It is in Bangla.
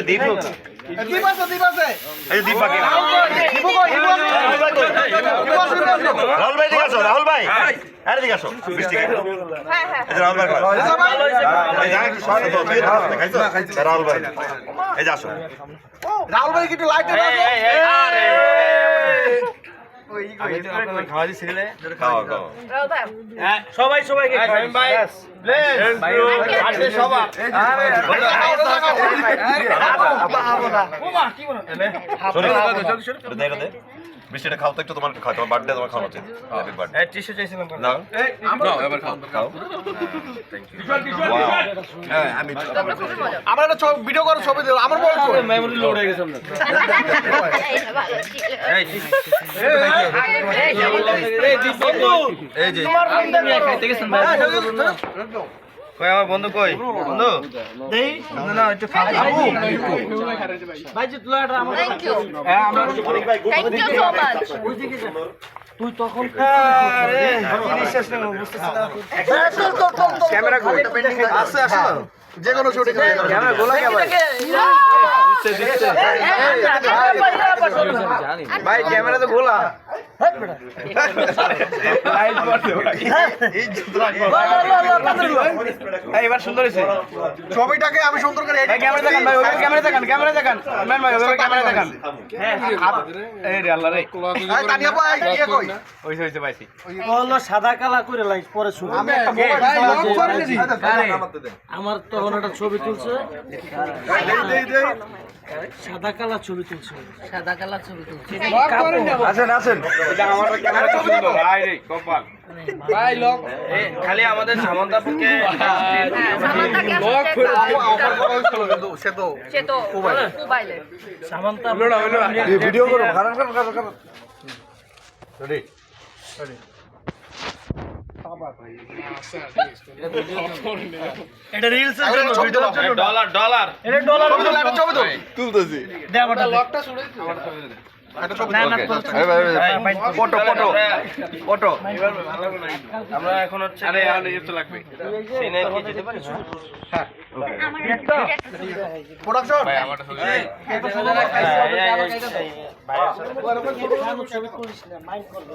দীপ আছে আছে দীপ আছে আছে আছে রাহুল ভাই দিকে আসো রাহুল ভাই আরে দিকে আসো বৃষ্টি খাই হ্যাঁ হ্যাঁ এই যে রাহুল ভাই। আচ্ছা রাহুল ভাই এই যে আসো রাহুল ভাই একটু লাইট আরে সবাই সবাইকে ভাই আজকে সবাই বৃষ্টিটা খাও তো একটু তোমার খাও তোমার বার্থডে তোমার খাওয়া উচিত হ্যাপি বার্থডে টিস্যু চাইছিলাম না খাও তোমরা খুবই মজা আমরা একটা ভিডিও করে ছবি দিল আমার বল কই মেমোরি লোড হয়ে গেছে আপনার এইটা এই এই যে তোমার ফোন দিয়ে খাইতে গেছেন ভাই কই আমার বন্ধু কই বন্ধু দেই না না একটু খাও ভাই যে আমার থ্যাংক ইউ হ্যাঁ আমরা থ্যাংক ইউ সো মাচ তুই তখন আরে বিশ্বাস নেই বুঝতেছ না ক্যামেরা কই আছে আছে যে কোনো শুটিং ক্যামেরা গোলা কে ভাই ভাই ক্যামেরা তো এই এবার সুন্দর হয়েছে। ছবিটাকে আমি সুন্দর করে ক্যামেরা দেখান ভাই ওইভাবে ক্যামেরা দেখান ক্যামেরা দেখান। ম্যান ভাই ওইভাবে ক্যামেরা দেখান। এই রে আল্লাহ রে। তানিয়া ভাই কি কই? হইছে হইছে পাইছি। হলো সাদা কালা করে লাইট পরে শুরু আমি একটা মোবাইল লক করে দিছি আমার তখন একটা ছবি তুলছে। দেই দেই দেই সাদা কালা ছবি তুলছে। সাদা কালা ছবি তুলছে। আসেন আসেন। ভাই রে কপাল। ভাই লক। খালি আমাদের সামন্তাপুরকে করে করা সামান্তা ভিডিও করো কারণ কারণ কারণ কারণ এটা রিলস এর জন্য ছবি তোলার জন্য ডলার ডলার এটা ডলার ছবি একটা ছবি তোল দে আমারটা লকটা একটা ছবি না তোল না ফটো ফটো ফটো আমরা এখন হচ্ছে আরে আরে এটা লাগবে সিনে কি দিতে পারি প্রোডাকশন ভাই আমারটা ছবি ছবি তুলিস না মাইন্ড করবে